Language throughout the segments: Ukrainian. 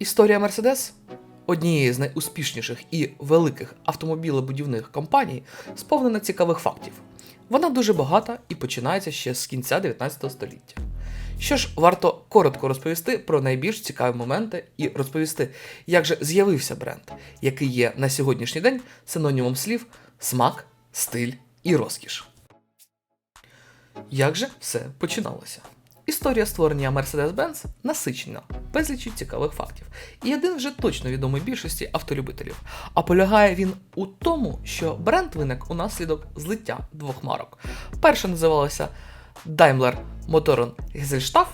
Історія Мерседес однієї з найуспішніших і великих автомобілебудівних компаній сповнена цікавих фактів. Вона дуже багата і починається ще з кінця 19 століття. Що ж, варто коротко розповісти про найбільш цікаві моменти і розповісти, як же з'явився бренд, який є на сьогоднішній день синонімом слів смак, стиль і розкіш. Як же все починалося? Історія створення Mercedes-Benz насичена, безлічі цікавих фактів. І один вже точно відомий більшості авторюбителів. А полягає він у тому, що бренд виник унаслідок злиття двох марок. Перша називалася Daimler Motoren Gesellschaft,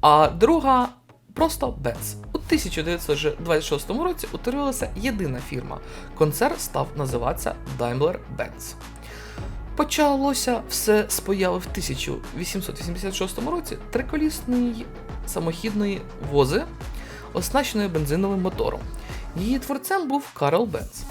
а друга просто Benz. У 1926 році утворилася єдина фірма. Концерн став називатися Daimler-Benz. Почалося все з появи в 1886 році триколісної самохідної вози, оснащеної бензиновим мотором. Її творцем був Карл Бенц.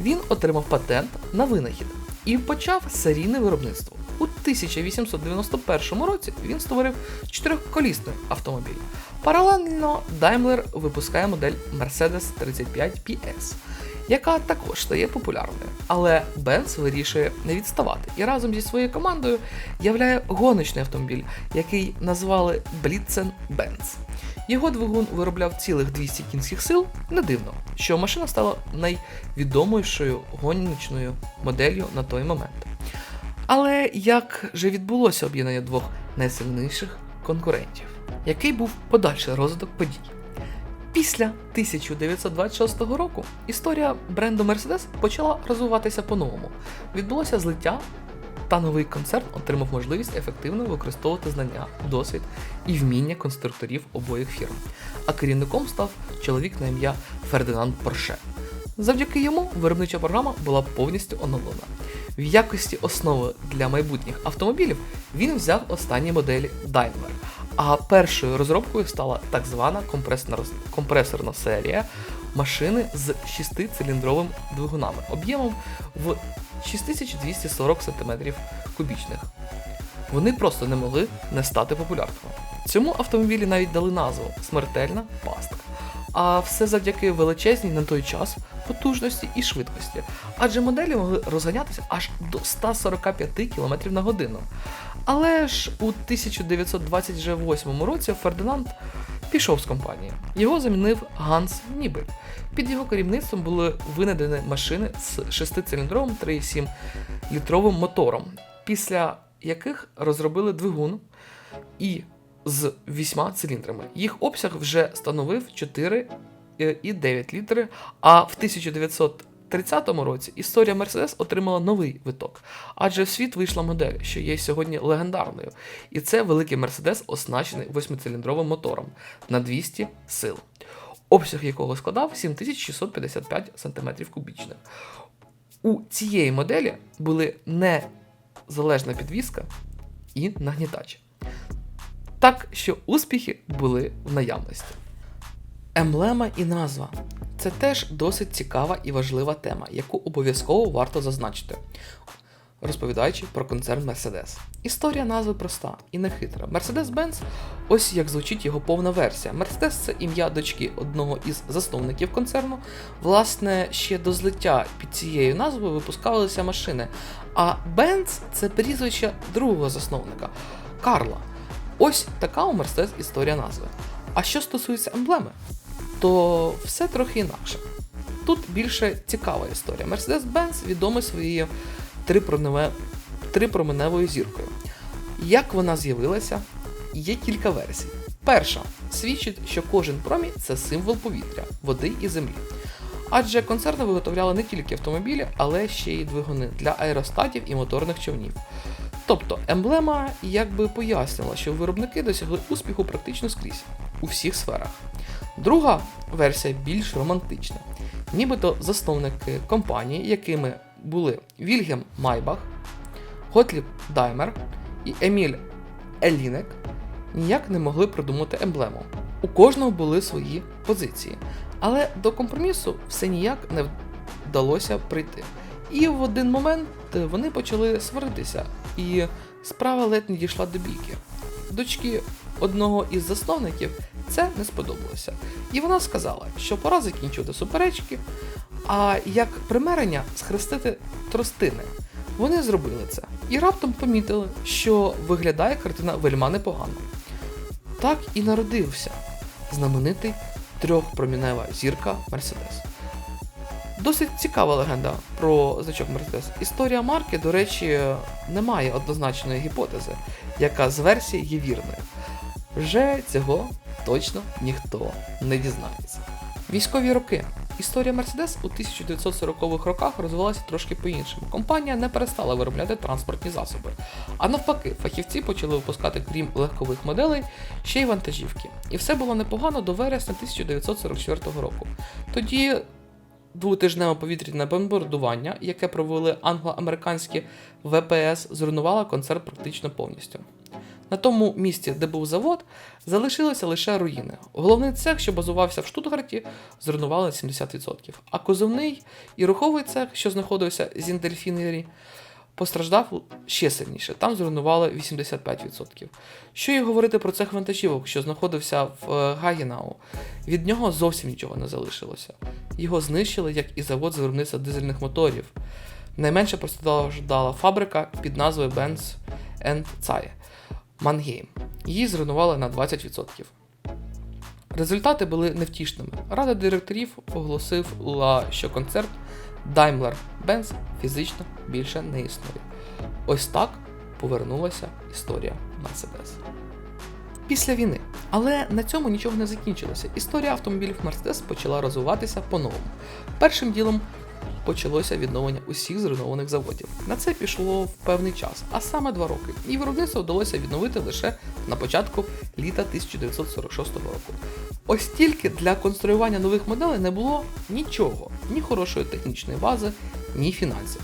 Він отримав патент на винахід і почав серійне виробництво. У 1891 році він створив чотирьохколісний автомобіль. Паралельно Daimler випускає модель Mercedes 35 PS, яка також стає популярною. Але Benz вирішує не відставати і разом зі своєю командою являє гоночний автомобіль, який назвали Blitzen Benz. Його двигун виробляв цілих 200 кінських сил. Не дивно, що машина стала найвідомішою гоночною моделлю на той момент. Але як же відбулося об'єднання двох найсильніших конкурентів? Який був подальший розвиток подій? Після 1926 року історія бренду Mercedes почала розвиватися по-новому. Відбулося злиття, та новий концерн отримав можливість ефективно використовувати знання, досвід і вміння конструкторів обох фірм. А керівником став чоловік на ім'я Фердинанд Порше. Завдяки йому виробнича програма була повністю оновлена. В якості основи для майбутніх автомобілів він взяв останні моделі Daimler. А першою розробкою стала так звана компресорна, серія машини з 6-циліндровим двигунами об'ємом в 6240 см кубічних. Вони просто не могли не стати популярними. Цьому автомобілі навіть дали назву Смертельна пастка. А все завдяки величезній на той час потужності і швидкості, адже моделі могли розганятися аж до 145 км на годину. Але ж у 1928 році Фердинанд пішов з компанії. Його замінив Ганс Нібель. Під його керівництвом були винайдені машини з 6-циліндровим 3,7 літровим мотором, після яких розробили двигун і з 8 циліндрами. Їх обсяг вже становив 4,9 літри, а в 1930 році історія Mercedes отримала новий виток, адже в світ вийшла модель, що є сьогодні легендарною. І це великий Mercedes, оснащений 8-циліндровим мотором на 200 сил, обсяг якого складав 7655 см кубічних. У цієї моделі були незалежна підвіска і нагнітач. Так що успіхи були в наявності. Емблема і назва це теж досить цікава і важлива тема, яку обов'язково варто зазначити, розповідаючи про концерн Mercedes. Історія назви проста і нехитра. Mercedes-Benz, ось як звучить його повна версія. Mercedes це ім'я дочки одного із засновників концерну. Власне, ще до злиття під цією назвою випускалися машини. А Benz це прізвище другого засновника Карла. Ось така у Mercedes історія назви. А що стосується емблеми, то все трохи інакше. Тут більше цікава історія. Mercedes-Benz відомий своєю трипроменевою зіркою. Як вона з'явилася, є кілька версій. Перша свідчить, що кожен промінь це символ повітря, води і землі. Адже концерни виготовляли не тільки автомобілі, але ще й двигуни для аеростатів і моторних човнів. Тобто емблема якби пояснила, що виробники досягли успіху практично скрізь у всіх сферах. Друга версія більш романтична. Нібито засновники компанії, якими були Вільгем Майбах, Готліб Даймер і Еміль Елінек, ніяк не могли придумати емблему. У кожного були свої позиції, але до компромісу все ніяк не вдалося прийти. І в один момент вони почали сваритися, і справа ледь не дійшла до бійки. Дочки одного із засновників це не сподобалося. І вона сказала, що пора закінчувати суперечки, а як примирення схрестити тростини. Вони зробили це і раптом помітили, що виглядає картина вельма непогано. Так і народився знаменитий трьохпромінева зірка Мерседес. Досить цікава легенда про значок Мерседес. Історія марки, до речі, не має однозначної гіпотези, яка з версій є вірною. Вже цього точно ніхто не дізнається. Військові роки. Історія Мерседес у 1940-х роках розвивалася трошки по-іншому. Компанія не перестала виробляти транспортні засоби. А навпаки, фахівці почали випускати, крім легкових моделей, ще й вантажівки. І все було непогано до вересня 1944 року. Тоді двотижневе повітряне бомбардування, яке провели англо-американські ВПС, зруйнувало концерт практично повністю. На тому місці, де був завод, залишилися лише руїни. Головний цех, що базувався в Штутгарті, зруйнували 70%. А козовний і руховий цех, що знаходився в Зіндельфінгері, постраждав ще сильніше. Там зруйнували 85%. Що і говорити про цех вантажівок, що знаходився в е, Гагенау. Від нього зовсім нічого не залишилося. Його знищили, як і завод з виробництва дизельних моторів. Найменше постраждала фабрика під назвою Benz Zeit Мангейм. Її зруйнували на 20%. Результати були невтішними. Рада директорів оголосила, що концерт Daimler-Benz фізично більше не існує. Ось так повернулася історія Mercedes. Після війни. Але на цьому нічого не закінчилося. Історія автомобілів Mercedes почала розвиватися по-новому. Першим ділом почалося відновлення усіх зруйнованих заводів. На це пішло в певний час, а саме два роки. І виробництво вдалося відновити лише на початку літа 1946 року. Ось тільки для конструювання нових моделей не було нічого, ні хорошої технічної бази, ні фінансів.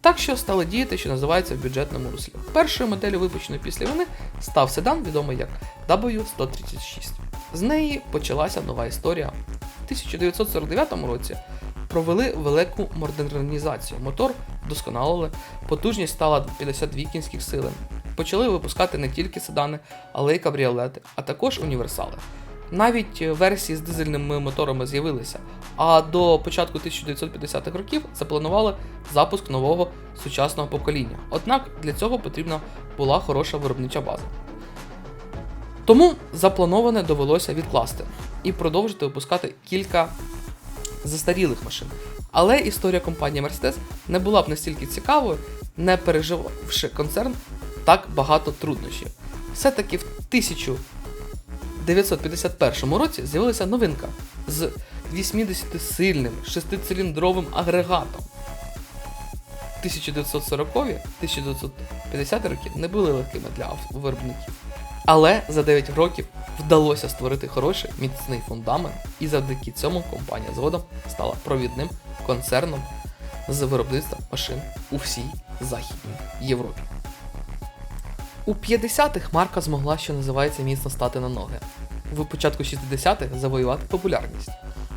Так що стали діяти, що називається в бюджетному руслі. Першою моделлю, випущеною після війни, став седан, відомий як W136. З неї почалася нова історія. У 1949 році провели велику модернізацію. Мотор вдосконалили, потужність стала 52 кінських сили. Почали випускати не тільки седани, але й кабріолети, а також універсали. Навіть версії з дизельними моторами з'явилися, а до початку 1950-х років запланували запуск нового сучасного покоління. Однак для цього потрібна була хороша виробнича база. Тому заплановане довелося відкласти і продовжити випускати кілька застарілих машин. Але історія компанії Mercedes не була б настільки цікавою, не переживши концерн так багато труднощів. Все-таки в 1951 році з'явилася новинка з 80-сильним шестициліндровим агрегатом. 1940-1950 роки не були легкими для виробників. Але за 9 років вдалося створити хороший міцний фундамент, і завдяки цьому компанія згодом стала провідним концерном з виробництва машин у всій Західній Європі. У 50-х марка змогла, що називається, міцно стати на ноги. В початку 60-х завоювати популярність,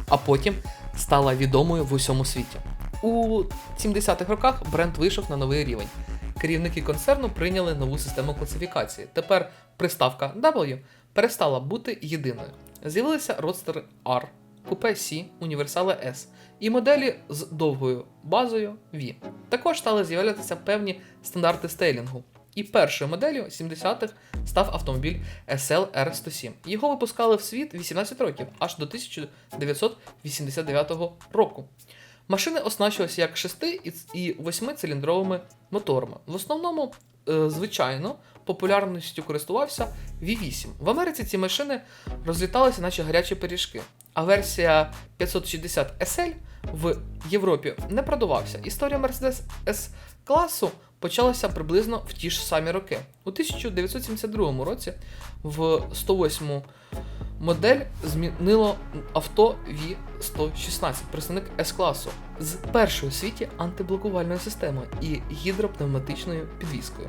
а потім стала відомою в усьому світі. У 70-х роках бренд вийшов на новий рівень. Керівники концерну прийняли нову систему класифікації. Тепер приставка W перестала бути єдиною. З'явилися родстери R, купе C, універсали S і моделі з довгою базою V. Також стали з'являтися певні стандарти стейлінгу. І першою моделлю 70-х став автомобіль SL R107. Його випускали в світ 18 років, аж до 1989 року. Машини оснащувалися як 6 і 8 циліндровими моторами. В основному, е, звичайно, популярністю користувався V8. В Америці ці машини розліталися, наче гарячі пиріжки. А версія 560 SL в Європі не продавався. Історія Mercedes S класу почалася приблизно в ті ж самі роки. У 1972 році в 108 модель змінило авто V116, представник С-класу, з першою у світі антиблокувальною системою і гідропневматичною підвіскою.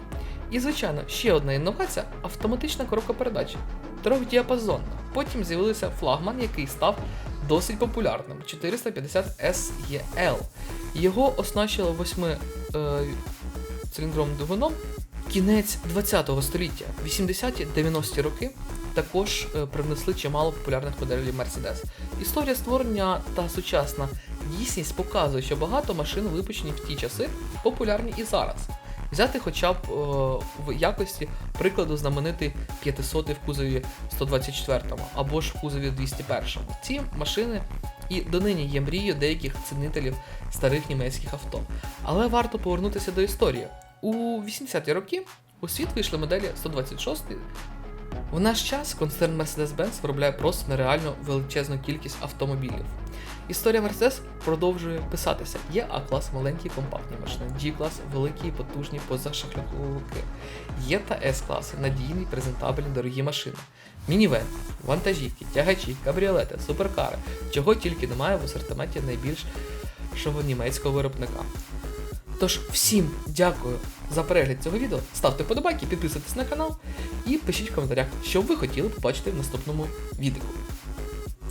І, звичайно, ще одна інновація автоматична коробка передач, трьохдіапазонна. Потім з'явився флагман, який став досить популярним 450 SEL. Його оснащили 8 е, циліндровим двигуном Кінець 20-го століття, 80-ті 90-ті роки також е, привнесли чимало популярних моделей Mercedes. Історія створення та сучасна дійсність показує, що багато машин, випущені в ті часи, популярні і зараз. Взяти хоча б е, в якості прикладу знаменитий 500 в кузові 124 або ж в кузові 201. Ці машини і донині є мрією деяких цінителів старих німецьких авто. Але варто повернутися до історії. У 80-ті роки у світ вийшли моделі 126. В наш час концерн Mercedes-Benz виробляє просто нереально величезну кількість автомобілів. Історія Mercedes продовжує писатися. Є А-клас маленькі компактні машини, G-клас великі і потужні позашахляковики. Є та С-класи надійні, презентабельні, дорогі машини. Мінівен, вантажівки, тягачі, кабріолети, суперкари, чого тільки немає в асортименті найбільшого німецького виробника. Тож всім дякую за перегляд цього відео. Ставте подобайки, підписуйтесь на канал і пишіть в коментарях, що ви хотіли побачити в наступному відео.